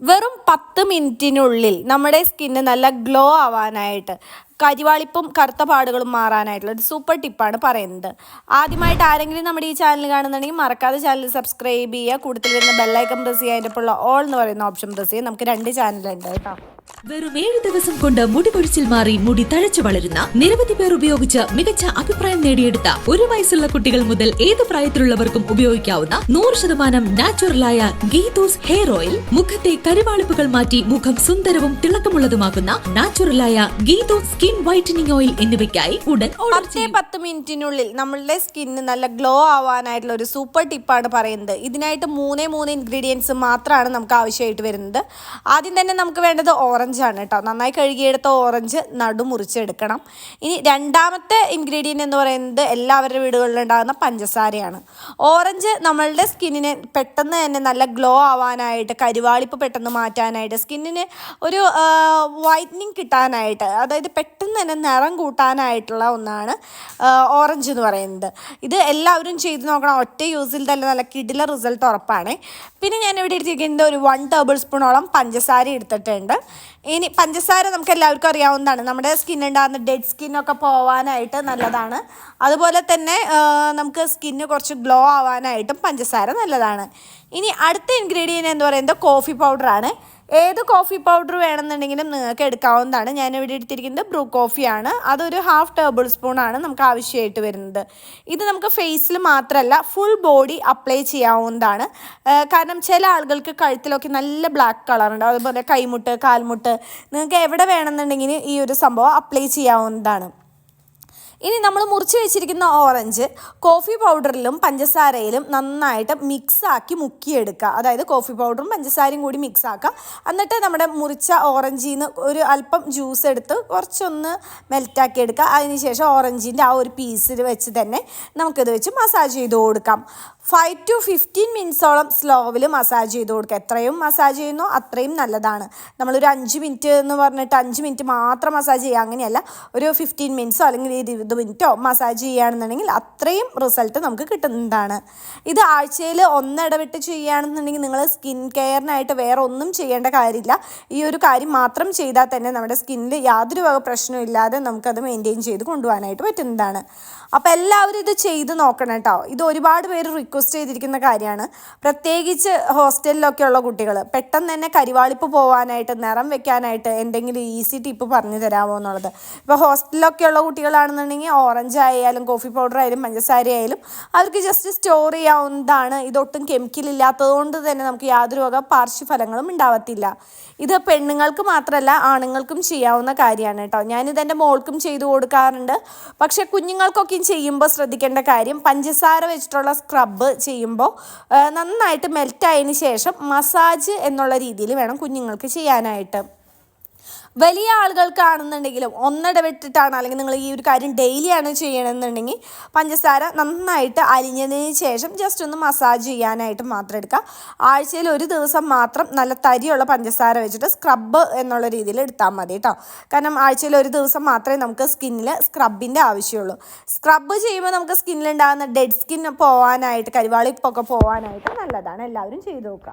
വെറും പത്ത് മിനിറ്റിനുള്ളിൽ നമ്മുടെ സ്കിന്ന് നല്ല ഗ്ലോ ആവാനായിട്ട് കരിവാളിപ്പും കറുത്ത പാടുകളും മാറാനായിട്ടുള്ള ഒരു സൂപ്പർ ടിപ്പാണ് പറയുന്നത്. ആദ്യമായിട്ട് ആരെങ്കിലും നമ്മുടെ ഈ ചാനൽ കാണുന്നുണ്ടെങ്കിൽ മറക്കാതെ ചാനൽ സബ്സ്ക്രൈബ് ചെയ്യുക. കൂടുതൽ വരുന്ന ബെല്ലൈക്കൺ പ്രസ് ചെയ്യുക. അതിന്റെ ഉള്ള ഓൾ എന്ന് പറയുന്ന ഓപ്ഷൻ പ്രസ് ചെയ്യുക. നമുക്ക് രണ്ട് ചാനലുണ്ട് കേട്ടോ. വെറും ഏഴ് ദിവസം കൊണ്ട് മുടി കൊഴിച്ചിൽ മാറി മുടി തഴച്ചു വളരുന്ന നിരവധി പേർ ഉപയോഗിച്ച് മികച്ച അഭിപ്രായം നേടിയെടുത്ത ഒരു വയസ്സുള്ള കുട്ടികൾ മുതൽ ഏത് പ്രായത്തിലുള്ളവർക്കും ഉപയോഗിക്കാവുന്ന നൂറ് ശതമാനം നാച്ചുറലായ ഗീതൂസ് ഹെയർ ഓയിൽ മുഖത്തെ കരിവാളിപ്പുകൾ മാറ്റി മുഖം സുന്ദരവും തിളക്കമുള്ളതുമാക്കുന്ന നാച്ചുറലായ ഗീതൂസ് സ്കിൻ വൈറ്റനിങ് ഓയിൽ എന്നിവയ്ക്കായി ഉടൻ പത്ത് മിനിറ്റിനുള്ളിൽ നമ്മളുടെ സ്കിന്ന് നല്ല ഗ്ലോ ആവാനായിട്ടുള്ള ഒരു സൂപ്പർ ടിപ്പാണ് പറയുന്നത്. ഇതിനായിട്ട് മൂന്നേ മൂന്ന് ഇൻഗ്രീഡിയൻസ് മാത്രമാണ് നമുക്ക് ആവശ്യമായിട്ട് വരുന്നത്. ആദ്യം തന്നെ നമുക്ക് വേണ്ടത് ഓറഞ്ച് ആണ് കേട്ടോ. നന്നായി കഴുകിയെടുത്ത ഓറഞ്ച് നടു മുറിച്ചെടുക്കണം. ഇനി രണ്ടാമത്തെ ഇൻഗ്രീഡിയന്റ് എന്ന് പറയുന്നത് എല്ലാവരുടെ വീടുകളിലും ഉണ്ടാകുന്ന പഞ്ചസാരയാണ്. ഓറഞ്ച് നമ്മളുടെ സ്കിന്നിനെ പെട്ടെന്ന് തന്നെ നല്ല ഗ്ലോ ആവാനായിട്ട് കരുവാളിപ്പ് പെട്ടെന്ന് മാറ്റാനായിട്ട് സ്കിന്നിന് ഒരു വൈറ്റനിങ് കിട്ടാനായിട്ട് അതായത് പെട്ടെന്ന് തന്നെ നിറം കൂട്ടാനായിട്ടുള്ള ഒന്നാണ് ഓറഞ്ച് എന്ന് പറയുന്നത്. ഇത് എല്ലാവരും ചെയ്ത് നോക്കണം. ഒറ്റ യൂസിൽ തന്നെ നല്ല കിടില റിസൾട്ട് ഉറപ്പാണ്. പിന്നെ ഞാൻ ഇവിടെ എടുത്തിരിക്കുന്നത് ഒരു വൺ ടേബിൾ സ്പൂണോളം പഞ്ചസാര എടുത്തിട്ടുണ്ട്. ഇനി പഞ്ചസാര നമുക്ക് എല്ലാവർക്കും അറിയാവുന്നതാണ്. നമ്മുടെ സ്കിൻ ഉണ്ടാകുന്ന ഡെഡ് സ്കിന്നൊക്കെ പോവാനായിട്ട് നല്ലതാണ്. അതുപോലെ തന്നെ നമുക്ക് സ്കിന്ന് കുറച്ച് ഗ്ലോ ആവാനായിട്ടും പഞ്ചസാര നല്ലതാണ്. ഇനി അടുത്ത ഇൻഗ്രീഡിയന്റ് എന്ന് പറയുന്നത് കോഫി പൗഡറാണ് ഏത് കോഫി പൗഡർ വേണമെന്നുണ്ടെങ്കിലും നിങ്ങൾക്ക് എടുക്കാവുന്നതാണ്. ഞാൻ ഇവിടെ എടുത്തിരിക്കുന്നത് ബ്രൂ കോഫിയാണ് അതൊരു ഹാഫ് ടേബിൾ സ്പൂൺ ആണ് നമുക്ക് ആവശ്യമായിട്ട് വരുന്നത്. ഇത് നമുക്ക് ഫേസിൽ മാത്രമല്ല ഫുൾ ബോഡി അപ്ലൈ ചെയ്യാവുന്നതാണ്. കാരണം ചില ആളുകൾക്ക് കഴുത്തിലൊക്കെ നല്ല ബ്ലാക്ക് കളറുണ്ട് അതുപോലെ കൈമുട്ട് കാൽമുട്ട് നിങ്ങൾക്ക് എവിടെ വേണമെന്നുണ്ടെങ്കിൽ ഈ ഒരു സംഭവം അപ്ലൈ ചെയ്യാവുന്നതാണ്. ഇനി നമ്മൾ മുറിച്ച് വെച്ചിരിക്കുന്ന ഓറഞ്ച് കോഫി പൗഡറിലും പഞ്ചസാരയിലും നന്നായിട്ട് മിക്സാക്കി മുക്കിയെടുക്കുക. അതായത് കോഫി പൗഡറും പഞ്ചസാരയും കൂടി മിക്സ് എന്നിട്ട് നമ്മുടെ മുറിച്ച ഓറഞ്ചിൽ നിന്ന് ഒരു അല്പം ജ്യൂസ് എടുത്ത് കുറച്ചൊന്ന് മെൽറ്റാക്കി എടുക്കുക. അതിനുശേഷം ഓറഞ്ചിന്റെ ആ ഒരു പീസിൽ വെച്ച് തന്നെ നമുക്കിത് വെച്ച് മസാജ് ചെയ്ത് കൊടുക്കാം. ഫൈവ് ടു ഫിഫ്റ്റീൻ മിനിറ്റ്സോളം സ്ലോവിൽ മസാജ് ചെയ്ത് കൊടുക്കുക. എത്രയും മസാജ് ചെയ്യുന്നു അത്രയും നല്ലതാണ്. നമ്മളൊരു അഞ്ച് മിനിറ്റ് എന്ന് പറഞ്ഞിട്ട് അഞ്ച് മിനിറ്റ് മാത്രം മസാജ് ചെയ്യുക. അങ്ങനെയല്ല. ഒരു ഫിഫ്റ്റീൻ മിനിറ്റ്സോ അല്ലെങ്കിൽ ഇരുപത് മിനിറ്റോ മസാജ് ചെയ്യുകയാണെന്നുണ്ടെങ്കിൽ അത്രയും റിസൾട്ട് നമുക്ക് കിട്ടുന്നതാണ്. ഇത് ആഴ്ചയിൽ ഒന്നിടവിട്ട് ചെയ്യുകയാണെന്നുണ്ടെങ്കിൽ നിങ്ങൾ സ്കിൻ കെയറിനായിട്ട് വേറെ ഒന്നും ചെയ്യേണ്ട കാര്യമില്ല. ഈ ഒരു കാര്യം മാത്രം ചെയ്താൽ തന്നെ നമ്മുടെ സ്കിന്നിൽ യാതൊരു വക പ്രശ്നവും ഇല്ലാതെ നമുക്കത് മെയിന്റെയിൻ ചെയ്ത് കൊണ്ടുപോകാനായിട്ട് പറ്റുന്നതാണ്. അപ്പോൾ എല്ലാവരും ഇത് ചെയ്ത് നോക്കണം കേട്ടോ. ഇത് ഒരുപാട് പേര് റിക്വസ്റ്റ് ചെയ്തിരിക്കുന്ന കാര്യമാണ്. പ്രത്യേകിച്ച് ഹോസ്റ്റലിലൊക്കെ ഉള്ള കുട്ടികൾ പെട്ടെന്ന് തന്നെ കരിവാളിപ്പ് പോകാനായിട്ട് നിറം വെക്കാനായിട്ട് എന്തെങ്കിലും ഈസി ടിപ്പ് പറഞ്ഞു തരാമോ എന്നുള്ളത്. ഇപ്പോൾ ഹോസ്റ്റലിലൊക്കെ ഉള്ള കുട്ടികളാണെന്നുണ്ടെങ്കിൽ ഓറഞ്ച് ആയാലും കോഫി പൗഡർ ആയാലും പഞ്ചസാര ആയാലും അവർക്ക് ജസ്റ്റ് സ്റ്റോർ ചെയ്യാവുന്നതാണ്. ഇതൊട്ടും കെമിക്കൽ ഇല്ലാത്തതുകൊണ്ട് തന്നെ നമുക്ക് യാതൊരു വക പാർശ്വഫലങ്ങളും ഉണ്ടാവത്തില്ല. ഇത് പെണ്ണുങ്ങൾക്ക് മാത്രമല്ല ആണുങ്ങൾക്കും ചെയ്യാവുന്ന കാര്യമാണ് കേട്ടോ. ഞാനിത് എന്റെ മോൾക്കും ചെയ്തു കൊടുക്കാറുണ്ട്. പക്ഷെ കുഞ്ഞുങ്ങൾക്കൊക്കെയും ചെയ്യുമ്പോൾ ശ്രദ്ധിക്കേണ്ട കാര്യം പഞ്ചസാര വെച്ചിട്ടുള്ള സ്ക്രബ്ബ് ചെയ്യുമ്പോൾ നന്നായിട്ട് മെൽറ്റ് ആയതിന് ശേഷം മസാജ് എന്നുള്ള രീതിയിൽ വേണം കുഞ്ഞുങ്ങൾക്ക് ചെയ്യാനായിട്ട്. വലിയ ആളുകൾക്കാണെന്നുണ്ടെങ്കിലും ഒന്നിടവിട്ടിട്ടാണ് അല്ലെങ്കിൽ നിങ്ങൾ ഈ ഒരു കാര്യം ഡെയിലിയാണ് ചെയ്യണമെന്നുണ്ടെങ്കിൽ പഞ്ചസാര നന്നായിട്ട് അരിഞ്ഞതിന് ശേഷം ജസ്റ്റ് ഒന്ന് മസാജ് ചെയ്യാനായിട്ട് മാത്രം എടുക്കുക. ആഴ്ചയിൽ ഒരു ദിവസം മാത്രം നല്ല തരിയുള്ള പഞ്ചസാര വെച്ചിട്ട് സ്ക്രബ്ബ് എന്നുള്ള രീതിയിൽ എടുത്താൽ മതി കേട്ടോ. കാരണം ആഴ്ചയിൽ ഒരു ദിവസം മാത്രമേ നമുക്ക് സ്കിന്നിൽ സ്ക്രബിന്റെ ആവശ്യമുള്ളൂ. സ്ക്രബ്ബ് ചെയ്യുമ്പോൾ നമുക്ക് സ്കിന്നിലുണ്ടാകുന്ന ഡെഡ് സ്കിൻ പോകാനായിട്ട് കരിവാളിപ്പൊക്കെ പോകാനായിട്ട് നല്ലതാണ്. എല്ലാവരും ചെയ്തു നോക്കുക.